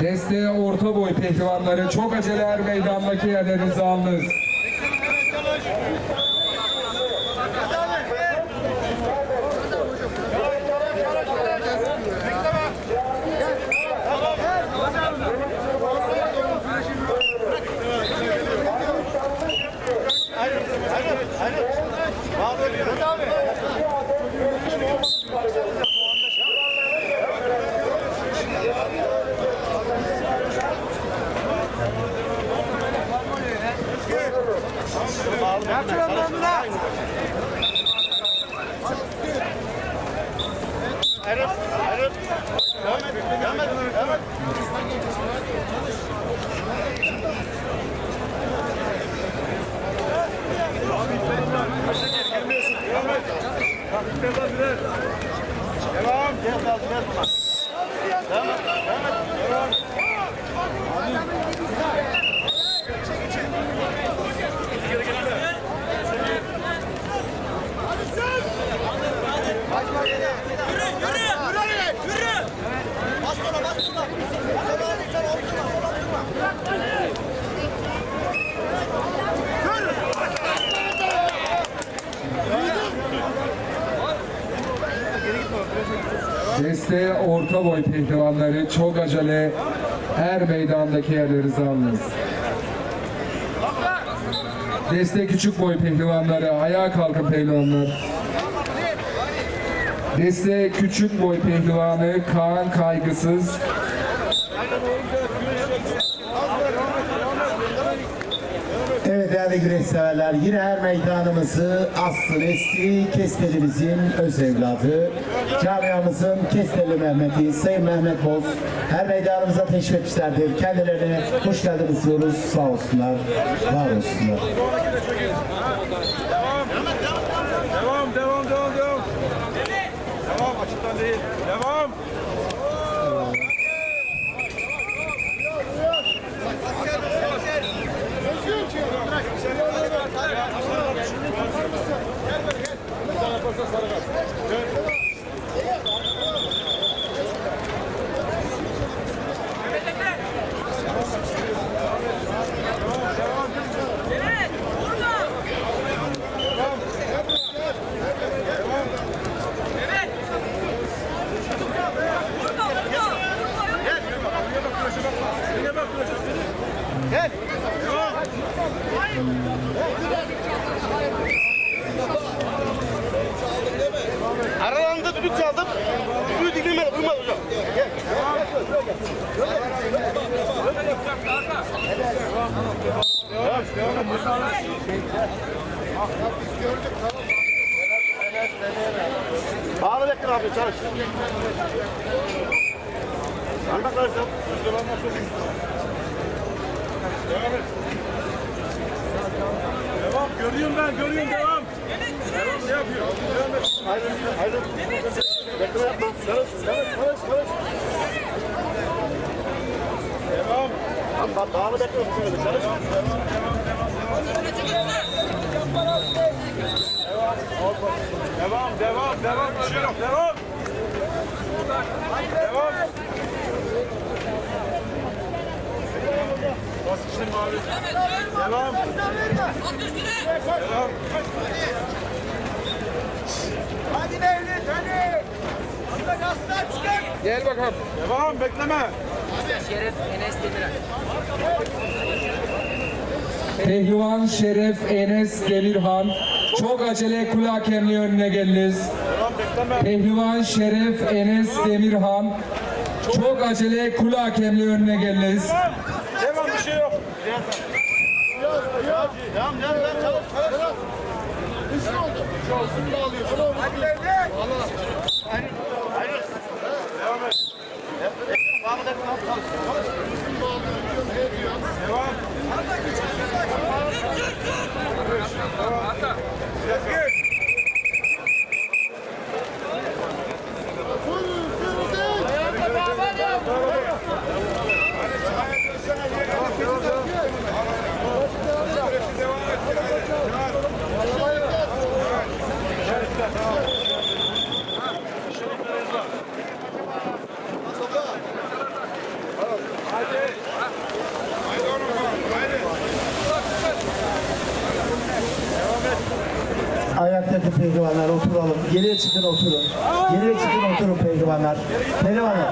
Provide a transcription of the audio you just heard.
Desteğe orta boy pehlivanları çok aceleler meydandaki yerlerinizi alınız. Erol, Erol. Devam et, devam et, devam et. Devam. Devam. Devam. Devam. Desteğe orta boy pehlivanları çok acele her meydandaki yerlerinizi alınız. Deste küçük boy pehlivanları ayağa kalkın pehlivanlar. Deste küçük boy pehlivanı Kaan Kaygısız. Severler yine her meydanımızı Aslı Nesli Kestelimizin öz evladı camiamızın Kesteli Mehmet'i Sayın Mehmet Boz her meydanımıza teşrif etmişlerdir. Kendilerine hoş geldiniz diyoruz. Sağ olsunlar, var olsunlar. Devam, devam, devam, devam. Devam, açıktan değil. Devam. Aralarında düdük çaldım. Düdüğü dinlemedi, uymadı hocam. Gel. Bağlı bekle abi, çalış. Andak versin. Devam, görüyorum ben, görüyorum, devam. Devam, ne yapıyor? Devam et. Hayır, hayır. Bekle yapma. Çalış, çalış, çalış, çalış. Devam. Devam, devam, devam. Yok, devam. Devam. Bas işte mavi. Devam. Devam. Gel bakalım. Devam, bekleme. Pehlivan Şeref Enes Demirhan çok acele kule hakemliği önüne bekleme. Pehlivan Şeref Enes Demirhan çok acele kule hakemliği önüne geliniz. Devam, bir şey yok. Devam, devam, devam. Çalış, çalış. Devam ayaktaki pehlivanlar oturalım. Geriye çıkın oturun. Geriye çıkın oturun pehlivanlar. Pehlivanlar